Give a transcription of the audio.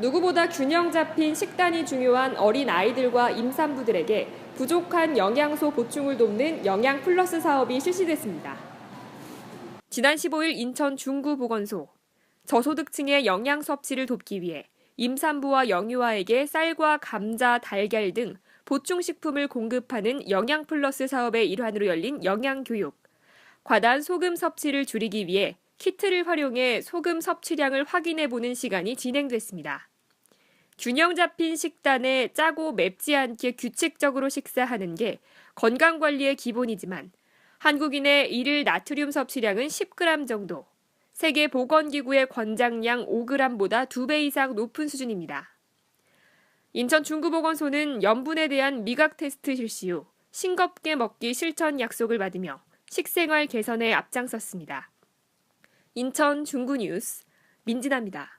누구보다 균형 잡힌 식단이 중요한 어린 아이들과 임산부들에게 부족한 영양소 보충을 돕는 영양 플러스 사업이 실시됐습니다. 지난 15일 인천 중구보건소 저소득층의 영양 섭취를 돕기 위해 임산부와 영유아에게 쌀과 감자, 달걀 등 보충 식품을 공급하는 영양 플러스 사업의 일환으로 열린 영양 교육. 과다한 소금 섭취를 줄이기 위해 키트를 활용해 소금 섭취량을 확인해 보는 시간이 진행됐습니다. 균형 잡힌 식단에 짜고 맵지 않게 규칙적으로 식사하는 게 건강 관리의 기본이지만 한국인의 일일 나트륨 섭취량은 10g 정도, 세계 보건기구의 권장량 5g보다 2배 이상 높은 수준입니다. 인천 중구보건소는 염분에 대한 미각 테스트 실시 후 싱겁게 먹기 실천 약속을 받으며 식생활 개선에 앞장섰습니다. 인천 중구뉴스 민진아입니다.